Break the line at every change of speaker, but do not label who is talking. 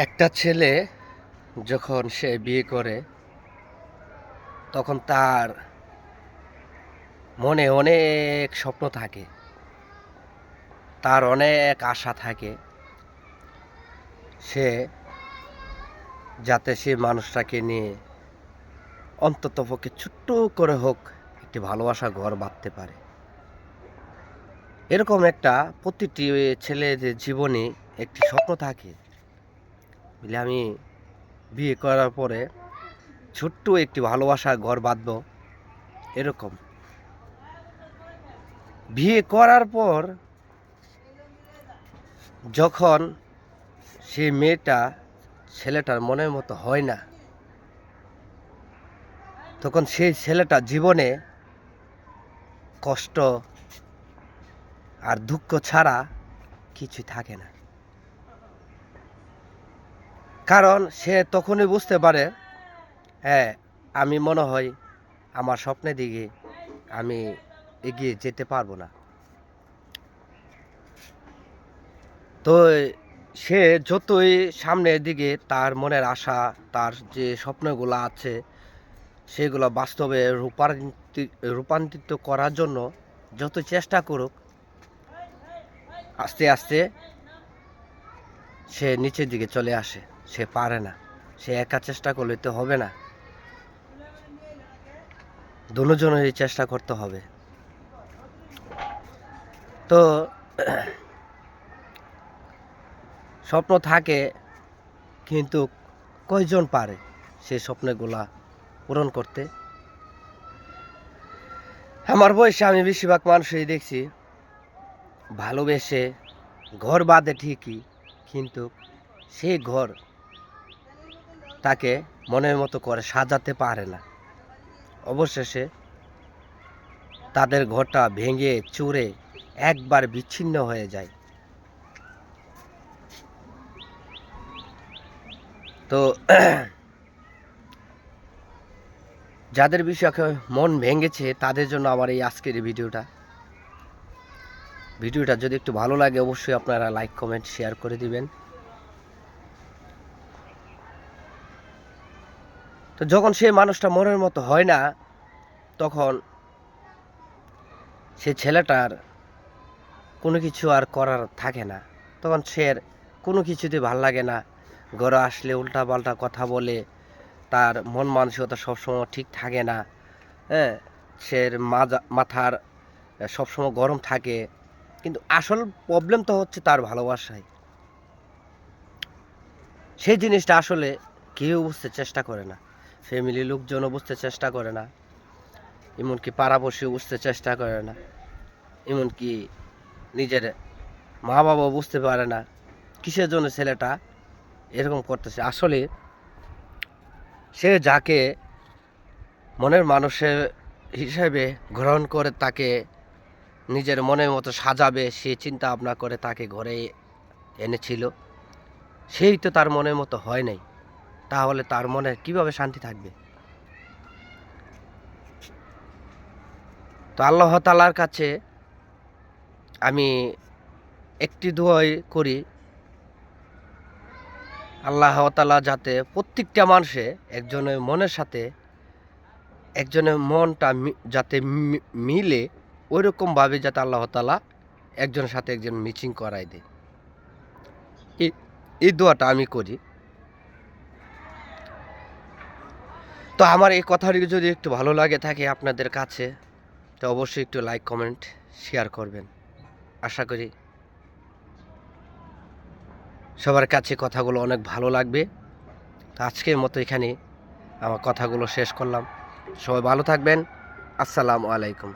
একটা ছেলে যখন সে বিয়ে করে, তখন তার মনে অনেক স্বপ্ন থাকে। তার অনেক আশা থাকে। সে যাতে সে মানুষটাকে নিয়ে অন্তত পক্ষে ছোট্ট করে হোক, একটি ভালোবাসা ঘর বাঁধতে পারে। এরকম একটা প্রতিটি ছেলেদের জীবনে একটি স্বপ্ন থাকে। বলে আমি বিয়ে করার পরে ছোট্ট একটি ভালোবাসা ঘর বাঁধব, এরকম। বিয়ে করার পর যখন সে মেয়েটা ছেলেটার মনের মতো হয় না, তখন সেই ছেলেটা জীবনে কষ্ট আর দুঃখ ছাড়া কিছু থাকে না। কারণ সে তখনই বুঝতে পারে হ্যাঁ আমি মনে হয় আমার স্বপ্নের দিকে আমি এগিয়ে যেতে পারব না। তো সে যতই সামনের দিকে তার মনের আশা, তার যে স্বপ্নগুলো আছে, সেগুলো বাস্তবে রূপান্তরিত রূপান্তরিত করার জন্য যত চেষ্টা করুক, আস্তে আস্তে সে নিচের দিকে চলে আসে। সে পারে না। সে একা চেষ্টা করলে তো হবে না। দুজনেরই চেষ্টা করতে হবে। তো স্বপ্ন থাকে, কিন্তু কয়জন পারে সে স্বপ্নগুলা পূরণ করতে? আমার বয়সে আমি বেশিরভাগ মানুষই দেখছি, ভালোবেসে ঘর বাঁধে ঠিকই, কিন্তু সেই ঘর তাকে মনের মতো করে সাজাতে পারে না। অবশেষে তাদের ঘরটা ভেঙে চুরে একবার বিচ্ছিন্ন হয়ে যায়। তো যাদের বিষয়ে মন ভেঙেছে, তাদের জন্য আমার এই আজকের ভিডিওটা। ভিডিওটা যদি একটু ভালো লাগে, অবশ্যই আপনারা লাইক, কমেন্ট, শেয়ার করে দিবেন। তো যখন সে মানুষটা মনের মতো হয় না, তখন সে ছেলেটার কোনো কিছু আর করার থাকে না। তখন সে কোনো কিছুতে ভালো লাগে না। ঘরে আসলে উল্টা পাল্টা কথা বলে, তার মন মানসিকতা সবসময় ঠিক থাকে না। হ্যাঁ সে মাজা, মাথার সবসময় গরম থাকে। কিন্তু আসল প্রবলেম তো হচ্ছে তার ভালোবাসায় সেই জিনিসটা আসলে কেউ বুঝতে চেষ্টা করে না। ফ্যামিলির লোকজনও বুঝতে চেষ্টা করে না। এমনকি পাড়াপড়শিও বুঝতে চেষ্টা করে না। এমনকি নিজের মা বাবাও বুঝতে পারে না কিসের জন্য ছেলেটা এরকম করতেছে। আসলে সে যাকে মনের মানুষের হিসেবে গ্রহণ করে তাকে নিজের মনের মতো সাজাবে, সে চিন্তা ভাবনা করে তাকে ঘরে এনেছিল। সেই তো তার মনের মতো হয় নাই। তাহলে তার মনে কীভাবে শান্তি থাকবে? তো আল্লাহ তালার কাছে আমি একটি দোয়াই করি, আল্লাহ তালা যাতে প্রত্যেকটা মানুষে একজনের মনের সাথে একজনের মনটা যাতে মিলে ওই রকমভাবে যাতে আল্লাহ তালা একজনের সাথে একজন মিচিং করাই দেয়। এই দোয়াটা আমি করি। তো আমার এই কথাটি যদি একটু ভালো লাগে থাকে আপনাদের কাছে, তো অবশ্যই একটু লাইক কমেন্ট শেয়ার করবেন। আশা করি সবার কাছে কথাগুলো অনেক ভালো লাগবে। তো আজকের মতো এখানে আমার কথাগুলো শেষ করলাম। সবাই ভালো থাকবেন। আসসালামু আলাইকুম।